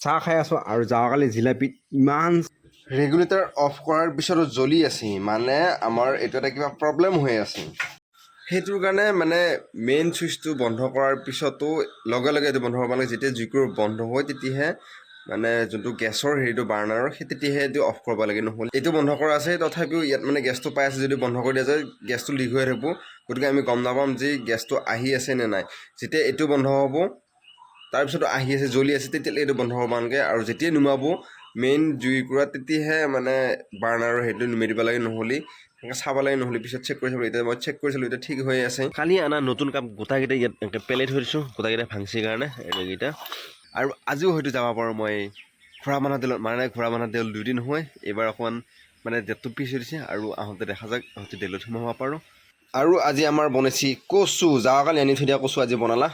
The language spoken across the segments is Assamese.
চাহ খাই আছোঁ আৰু যোৱাকালি জিলাপিত ইমান ৰেগুলেটৰ অফ কৰাৰ পিছতো জ্বলি আছে মানে আমাৰ এইটো এটা কিবা প্ৰব্লেম হৈ আছে। সেইটোৰ কাৰণে মানে মেইন চুইচটো বন্ধ কৰাৰ পিছতো লগে লগে এইটো বন্ধ কৰিব লাগে যেতিয়া জুইকুৰ বন্ধ হয় তেতিয়াহে মানে যোনটো গেছৰ হেৰিটো বাৰ্ণাৰৰ সেই তেতিয়াহে এইটো অফ কৰিব লাগে নহ'লে এইটো বন্ধ কৰা আছে তথাপিও ইয়াত মানে গেছটো পাই আছে যদি বন্ধ কৰি দিয়া যায় গেছটো লিক হৈ থাকিব। গতিকে আমি গম নাপাম যে গেছটো আহি আছে নে নাই। যেতিয়া এইটো বন্ধ হ'ব তাৰপিছত আহি আছে জ্বলি আছে তেতিয়ালৈ এইটো বন্ধ হ'ব নালাগে আৰু যেতিয়াই নুমাব মেইন জুইকুৰা তেতিয়াহে মানে বাৰ্ণাৰৰ সেইটো নুমাই দিব লাগে নহ'লে চাব লাগে নহ'লে পিছত চেক কৰি চাব এতিয়া মই চেক কৰিছিলোঁ এতিয়া ঠিক হৈ আছে। কালি অনা নতুন কাপ গোটাকেইটা ইয়াত এনেকৈ পেলাই থৈ দিছোঁ গোটাকেইটা ভাংছি কাৰণে এইকেইটা আৰু আজিও হয়তো যাব পাৰোঁ মই। খুৰা মানা তেলত মানে খুৰা মানা তেল দুদিন হয় এইবাৰ অকণমান মানে ডেটটো পিছ হৈ দিছে আৰু আহোঁতে দেখা যাওক আহোঁতে তেলত সোমাব পাৰোঁ। আৰু আজি আমাৰ বনাইছি কচু যোৱাকালি আনি থৈ দিয়া কচু আজি বনালা।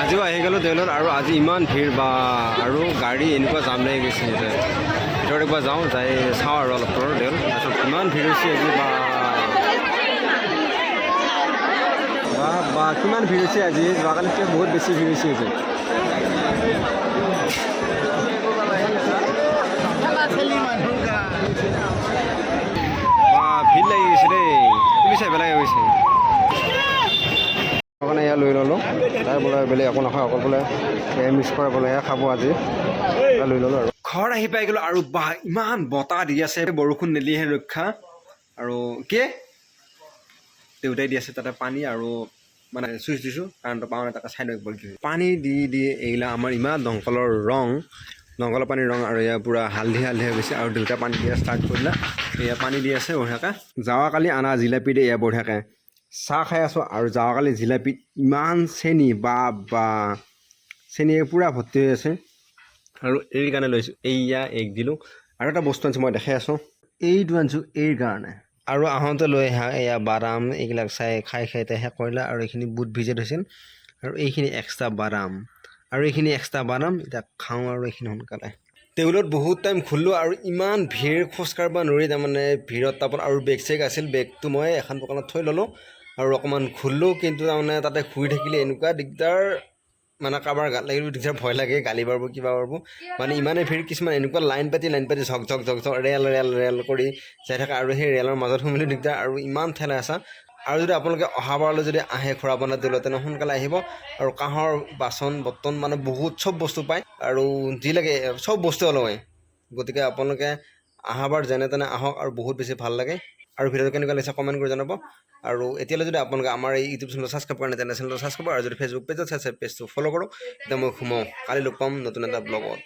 আজিও আহি গ'লোঁ দেউলত আৰু আজি ইমান ভিৰ বা আৰু গাড়ী এনেকুৱা জাম লাগি গৈছে ভিতৰত একবাৰ যাওঁ, যাই চাওঁ আৰু অলপ দূৰৰ দেউল। তাৰপিছত ইমান ভিৰ হৈছে আজি বা বা কিমান ভিৰ হৈছে আজি? যোৱাকালিতকৈ বহুত বেছি ভিৰ হৈছে আজি কাৰণে এয়া লৈ ল'লোঁ। তাৰ বোলে বেলেগ একো নাখায় অকল বোলে এয়া মিক্স কৰে বোলে এয়া খাব আজি। লৈ ল'লোঁ আৰু। ঘৰত আহি পাই গ'লোঁ আৰু বা ইমান বতাহ দি আছে বৰষুণ নিদিলেহে ৰক্ষা। আৰু কি? দেউতাই দি আছে তাতে পানী আৰু মানে চুইচ দিছোঁ কাৰেণ্টটো পাওঁ তাকে একবাৰ কি পানী দি দি এইগিলা আমাৰ ইমান দংকলৰ ৰং দংকলৰ পানীৰ ৰং আৰু এয়া পূৰা হালধি হালধি হৈ গৈছে আৰু দেউতাই পানী দিয়া ষ্টাৰ্ট কৰিলে। এয়া পানী দি আছে বঢ়িয়াকৈ। যোৱাকালি অনা জিলাপি দি এয়া বঢ়িয়াকৈ। চাহ খাই আছোঁ আৰু যোৱাকালি জিলাপিত ইমান চেনি বা বা চেনিয়ে পূৰা ভৰ্তি হৈ আছে। আৰু এইৰ কাৰণে লৈছোঁ এইয়া এগ দিলোঁ। আৰু এটা বস্তু আনিছোঁ মই দেখাই আছোঁ। এইটো আনিছোঁ এইৰ কাৰণে। আৰু আহোঁতে লৈ আহা এয়া বাদাম এইবিলাক চাই খাই খাই শেষ কৰিলে আৰু এইখিনি বুট ভিজাই থৈছিল। আৰু এইখিনি এক্সট্ৰা বাদাম আৰু এইখিনি এক্সট্ৰা বাদাম এতিয়া খাওঁ আৰু এইখিনি সোনকালে। টেবুলত বহুত টাইম ঘূৰিলোঁ আৰু ইমান ভিৰ খোজ কাঢ়িব নোৱাৰি তাৰমানে ভিৰত তাপত আৰু বেগ চেগ আছিল বেগটো মই এখন দোকানত থৈ ল'লোঁ। আৰু অকণমান ঘূৰিলোঁ কিন্তু তাৰমানে তাতে ঘূৰি থাকিলে এনেকুৱা দিগদাৰ। মানে কাৰোবাৰ গাত লাগিলেও দিগদাৰ ভয় লাগে গালি পাৰিব কিবা পাৰিব মানে ইমানে ভিৰ কিছুমান এনেকুৱা লাইন পাতি লাইন পাতি ঝক ঝক ঝক ঝক ৰেল ৰেল ৰেল কৰি যাই থাকে আৰু সেই ৰেলৰ মাজত সোমালেও দিগদাৰ। আৰু ইমান ঠেলা হেঁচা আৰু যদি আপোনালোকে অহাবাৰলৈ যদি আহে খুৰা বনাত দিলে তেনে সোনকালে আহিব। আৰু কাঁহৰ বাচন বৰ্তন মানে বহুত চব বস্তু পায়। আৰু যি লাগে চব বস্তু লয় গতিকে আপোনালোকে অহাবাৰ যেনে তেনে আহক আৰু বহুত বেছি ভাল লাগে। আৰু ভিডিঅ'টো কেনেকুৱা লাগিছে কমেণ্ট কৰি জনাব। আৰু এতিয়ালৈ যদি আপোনালোকে আমাৰ এই ইউটিউব চেনেলটো ছাবস্ক্ৰাইব কৰা নাই তেনে চেনেলটো ছাবস্ক্ৰাইব আৰু যদি ফেচবুক পেজত চাইছে পেজটো ফ'ল' কৰক। তেতিয়া মই সোমাওঁ। কালি লগ পাম নতুন এটা ব্লগত